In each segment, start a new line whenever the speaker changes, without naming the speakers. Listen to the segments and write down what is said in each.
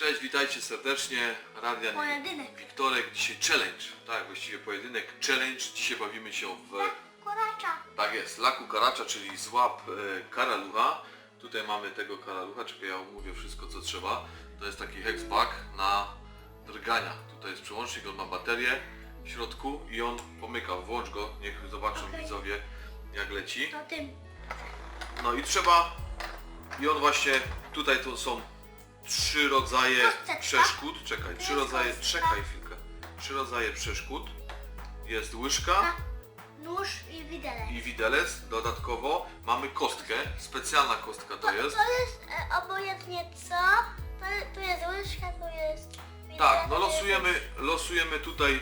Cześć, witajcie serdecznie. Radian
Pojedynek.
Wiktorek. Dzisiaj challenge. Tak, właściwie pojedynek. Challenge. Dzisiaj bawimy się w...
Kuracza.
Tak jest, laku karacza, czyli złap e, karalucha. Tutaj mamy tego karalucha, czekaj, ja omówię wszystko co trzeba. To jest taki hexpack na drgania. Tutaj jest przełącznik, on ma baterię w środku i on pomyka. Włącz go, niech zobaczą
Okej.
widzowie jak leci.
To tym.
No i trzeba... I on właśnie, tutaj to są trzy rodzaje
Kostka.
przeszkód. Czekaj, trzy
jest
rodzaje,
kostka.
czekaj chwilkę. Trzy rodzaje przeszkód. Jest łyżka
A, nóż i widelec.
i widelec. Dodatkowo mamy kostkę. Specjalna kostka to jest.
To jest e, obojętnie co. To, tu jest łyżka, tu jest widelec.
Tak, no losujemy, losujemy tutaj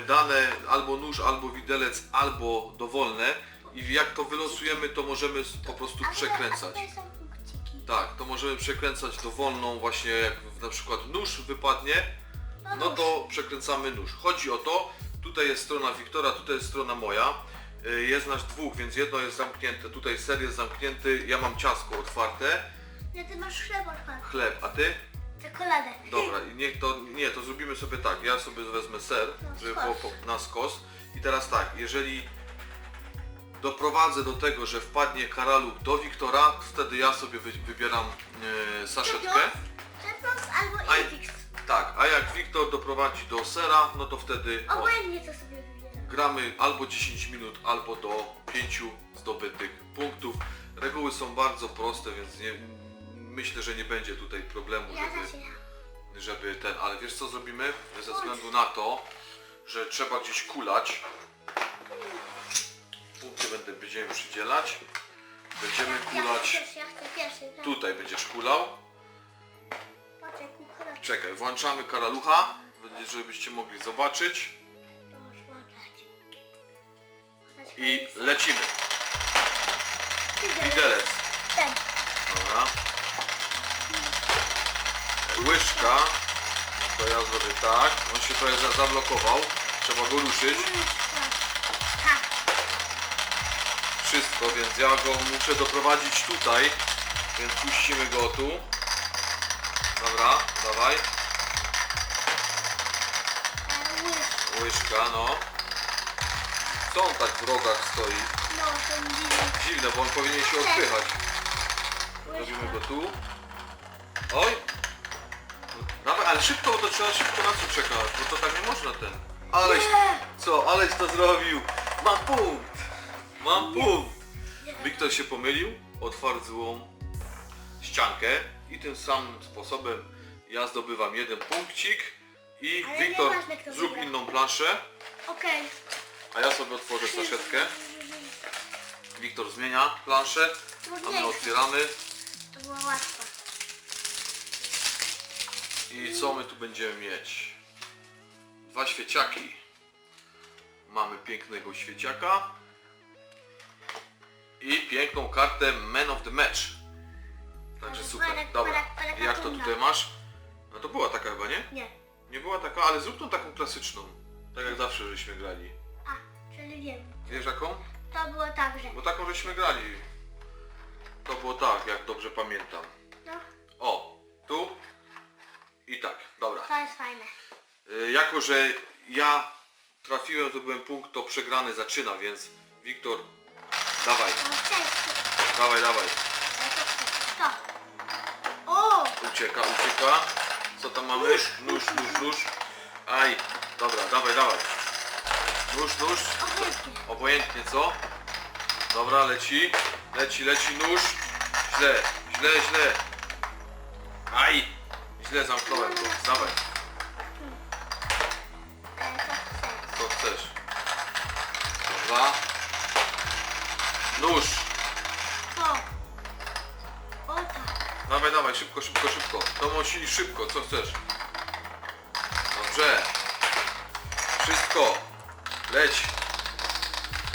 e, dane albo nóż, albo widelec, albo dowolne. I jak to wylosujemy, to możemy s- po prostu przekręcać.
A tutaj są.
Tak, to możemy przekręcać dowolną właśnie jak na przykład nóż wypadnie, no
nóż.
to przekręcamy nóż. Chodzi o to, tutaj jest strona Wiktora, tutaj jest strona moja. Y, Jest nasz dwóch, więc jedno jest zamknięte, tutaj ser jest zamknięty, ja mam ciasko otwarte,
Nie, ty masz chleb otwarty.
chleb, a ty?
Czekoladę.
Dobra, i niech to, nie, to zrobimy sobie tak, ja sobie wezmę ser,
Na
żeby było po, na skos. I teraz tak, jeżeli doprowadzę do tego, że wpadnie karaluch do Wiktora, to wtedy ja sobie wy, wybieram e, saszetkę.
Albo
A-
Invix.
Tak, a jak Wiktor doprowadzi do sera, no to wtedy o,
Obojętnie co sobie wybieram.
gramy albo 10 minut, albo do 5 zdobytych punktów. Reguły są bardzo proste, więc nie, myślę, że nie będzie tutaj problemu,
Ja
żeby,
zaczynam.
żeby ten, ale wiesz co zrobimy? Ze względu na to, że trzeba gdzieś kulać, będziemy przydzielać, będziemy kulać,
pierwszy, ja chcę pierwszy. tak.
tutaj będziesz kulał,
Patrzę,
czekaj, włączamy karalucha, będzie- żebyście mogli zobaczyć. I lecimy.
Widelec.
Widelec.
Ten.
Dobra. Łyżka. To ja zrobię tak. On się trochę za- zablokował. Trzeba go ruszyć. Wszystko, więc ja go muszę doprowadzić tutaj. Więc puścimy go tu. Dobra, dawaj.
Łyż.
Łyżka, no. Co on tak w rogach stoi?
No, to dziwne.
Dziwne, bo on powinien się odpychać. Robimy go tu. Oj! Dawaj, ale szybko, bo to trzeba szybko na co czekać, bo to tak nie można ten. Aleś, co, Aleś to zrobił! Mam punkt! Mam punkt! Wiktor się pomylił, otwarł złą ściankę i tym samym sposobem ja zdobywam jeden punkcik i
Ale
Wiktor
nieważne, kto
zrób
wygra.
inną planszę,
Okej.
a ja sobie otworzę saszetkę. Wiktor zmienia planszę, a my
Trudniejsze.
otwieramy.
To było łatwe.
I co my tu będziemy mieć? Dwa świeciaki. Mamy pięknego świeciaka. I piękną kartę Man of the Match. Także super. Dobra. jak to tutaj masz? No to była taka chyba, nie?
Nie.
Nie była taka, ale zrób tą taką klasyczną. Tak jak zawsze żeśmy grali.
A, czyli wiem.
Wiesz jaką?
To było tak, że...
Bo taką żeśmy grali. To było tak, jak dobrze pamiętam.
No,
O, tu i tak. Dobra.
to jest fajne.
Y, Jako, że ja trafiłem, to byłem punkt, to przegrany zaczyna, więc Wiktor, dawaj, dawaj, dawaj. Ucieka, ucieka. Co tam mamy? Nóż, nóż, nóż. Aj, dobra, dawaj, dawaj. Nóż, nóż.
Obojętnie.
Co? Dobra, leci, leci, leci nóż. Źle, źle, źle. Aj, źle zamknąłem go. Dawaj,
E,
co chcesz. Dobra. Nóż.
To. O tak.
Dawaj, dawaj, szybko, szybko, szybko. To musi szybko, co chcesz? Dobrze. Wszystko. Leć.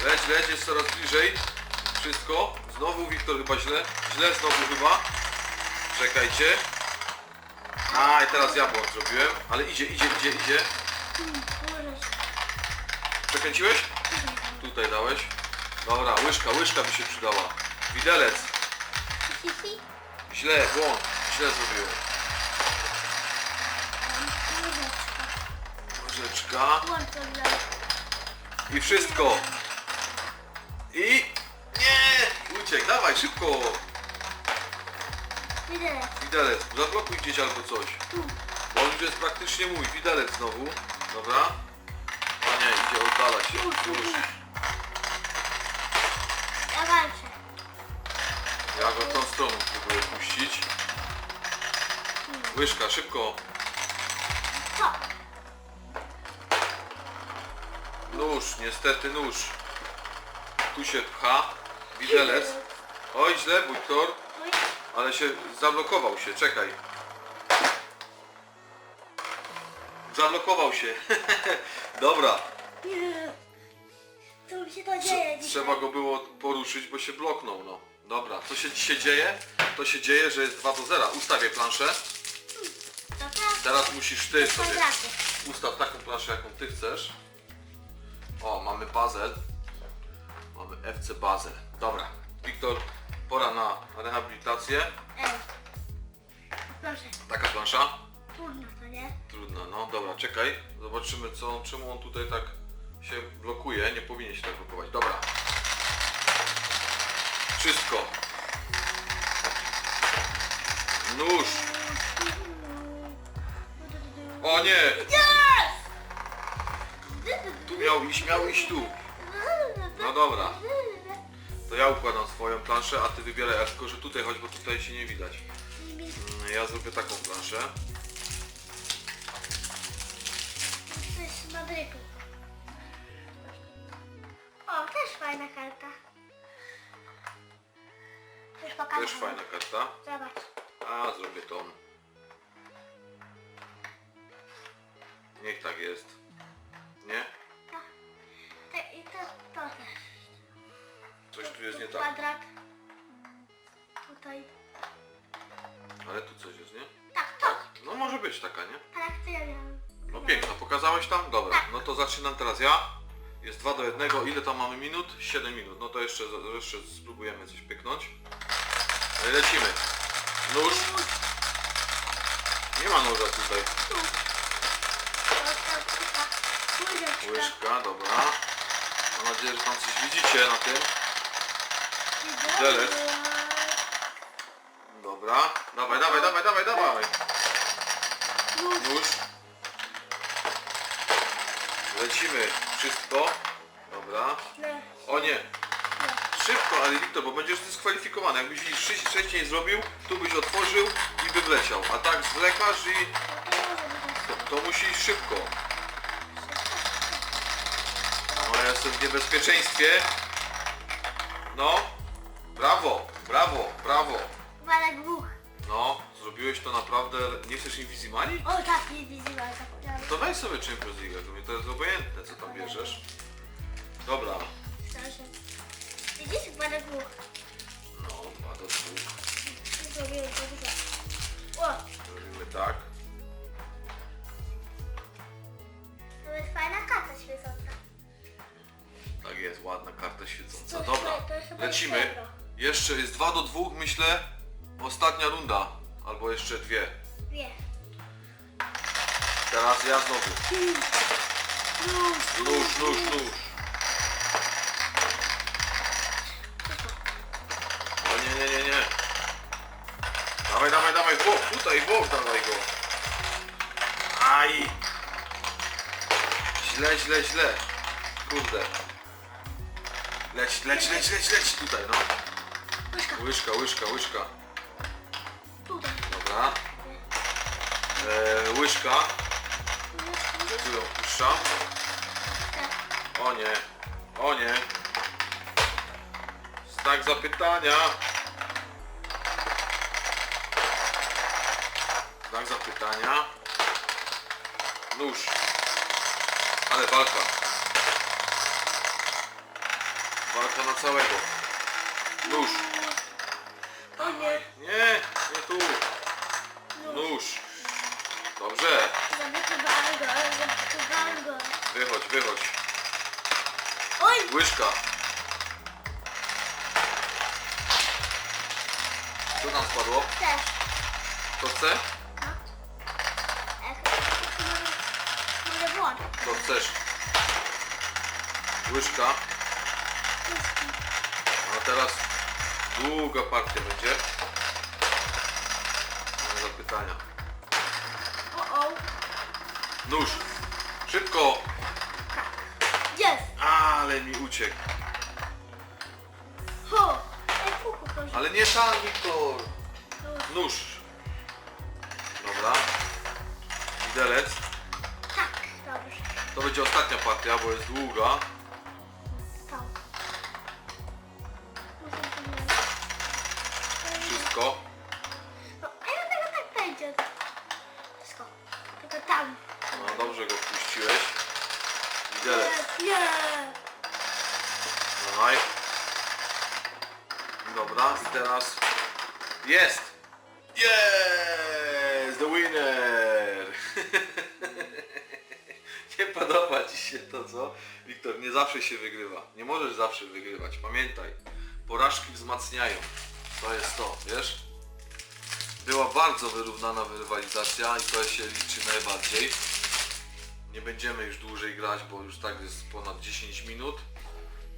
Leć, leć, jest coraz bliżej. Wszystko. Znowu Wiktor chyba źle. Źle znowu chyba. Czekajcie. A, i teraz ja błąd zrobiłem. Ale idzie, idzie, idzie, idzie.
Hmm.
Przekręciłeś? Tutaj dałeś. Dobra, łyżka, łyżka by się przydała. Widelec. Źle, błąd. Źle zrobiłem. Łyżeczka. I wszystko. I... Nie! Uciek, dawaj, szybko!
Widelec.
Widelec, zablokuj gdzieś albo coś. Bo on już jest praktycznie mój. Widelec znowu. Dobra. A nie, idzie oddalać się. Już.
Ja
go tą stroną próbuję puścić. Łyżka, szybko. Nóż, niestety nóż. Tu się pcha. Widelec. Oj, źle, Wiktor.
Oj.
Ale się zablokował się, czekaj. Zablokował się. Dobra.
Co mi się to dzieje?
Trzeba go było poruszyć, bo się bloknął, no. Dobra, co się dzisiaj dzieje? To się dzieje, że jest 2 do 0. Ustawię planszę.
To tak.
Teraz musisz ty sobie ustaw taką planszę, jaką ty chcesz. O, mamy Bazel. Mamy FC Bazel. Dobra. Wiktor, pora na rehabilitację.
Ej. Proszę.
Taka plansza.
Trudno to, nie?
Trudna, no dobra, czekaj. Zobaczymy co, czemu on tutaj tak się blokuje. Nie powinien się tak blokować. Dobra. Wszystko. Nóż. O nie! Tu miał iść, miał iść tu. No dobra. To ja układam swoją planszę, a ty wybieraj, a tylko że tutaj chodź, bo tutaj się nie widać. Mm, Ja zrobię taką planszę.
O, też fajna karta. Już pokażę.
Też fajna karta.
Zobacz.
A, zrobię tą. Niech tak jest. Nie?
Te, I to, to też.
Coś tu jest nie tak.
Kwadrat. Tutaj.
Ale tu coś jest, nie?
Tak, to.
No może być taka, nie?
Tak, to ja.
No piękno, pokazałeś tam? Dobra, no to zaczynam teraz ja. Jest 2 do 1. Ile tam mamy minut? 7 minut. No to jeszcze, jeszcze spróbujemy coś pyknąć. Lecimy. Nóż. Nie ma noża tutaj. Łyżka, dobra. Mam nadzieję, że tam coś widzicie na tym. Widelec. Dobra. Dawaj, dawaj, dawaj, dawaj, dawaj.
Nóż.
Lecimy. Wszystko. Dobra. O nie. Szybko, ale Wiktor, bo będziesz dyskwalifikowany. Jakbyś wcześniej- wcześniej zrobił, tu byś otworzył i by wleciał. A tak zwlekasz i to, to musisz szybko. No, ja jestem w niebezpieczeństwie. No. Brawo, brawo, brawo.
Walek dwóch.
No, zrobiłeś to naprawdę. Nie chcesz Invisimani?
O tak, nie widziałam. zapomniałam.
To weź sobie Champions League, to mi to jest obojętne co tam bierzesz. Dobra.
Widzisz? Walek dwóch.
No, dwa do dwóch.
To dużo. O,
Robimy tak.
to jest fajna karta świecąca.
Tak jest, ładna karta świecąca.
To-
Dobra,
to- to jest chyba
lecimy.
euro.
Jeszcze jest 2 do 2, myślę. Ostatnia runda. Albo jeszcze dwie.
Wie.
Teraz ja znowu.
Nóż.
Nóż, nóż, Dawaj, dawaj, dawaj, w bok, tutaj, w bok, dawaj go. Aj. Źle, źle, źle. Kurde. Leć, leć, leć, leć, leć tutaj, no.
Łyżka.
Łyżka, łyżka, łyżka.
Tutaj.
Dobra. E, łyżka. Tu ją puszczam.
Tak.
O nie. O nie. Znak zapytania. Zapytania. Nóż. Ale walka. Walka na całego. Nóż.
O nie.
Nie, nie tu. Nóż. Dobrze. Wychodź, wychodź. Łyżka. Co nam spadło?
Też.
To chce?
Włącz.
Co chcesz? Łyżka. A teraz długa partia będzie. Mam zapytania.
O, o.
Nóż. Szybko.
Jest.
Ale mi uciekł.
Ho. Ej, kuku, proszę.
Ale nie tam, Wiktor. Nóż. Dobra. Widelec.
Tak.
To będzie ostatnia partia, bo jest długa.
Mieć.
Wszystko.
No, a ja tego tak będzie. Wszystko. Tylko tam.
No dobrze go wpuściłeś. Widelec.
Nie.
Dawaj. Dobra, i teraz jest! Jest! The winner! Nie podoba Ci się to, co? Wiktor, nie zawsze się wygrywa. Nie możesz zawsze wygrywać. Pamiętaj, porażki wzmacniają. To jest to, wiesz? Była bardzo wyrównana rywalizacja i to się liczy najbardziej. Nie będziemy już dłużej grać, bo już tak jest ponad 10 minut.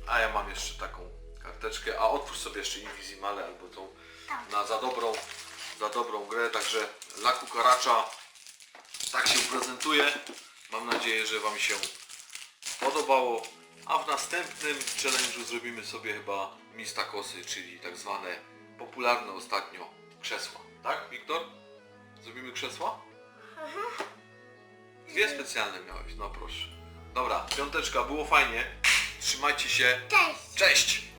A ja mam jeszcze taką karteczkę, a otwórz sobie jeszcze Invisimale albo tą
Tam.
na za dobrą, za dobrą grę, także La Cucaracha tak się prezentuje. Mam nadzieję, że Wam się podobało. A w następnym challenge'u zrobimy sobie chyba mistakosy, czyli tak zwane popularne ostatnio krzesła. Tak, Wiktor? Zrobimy krzesła? Dwie specjalne miałeś, no proszę. Dobra, piąteczka, było fajnie. Trzymajcie się.
Cześć.
Cześć!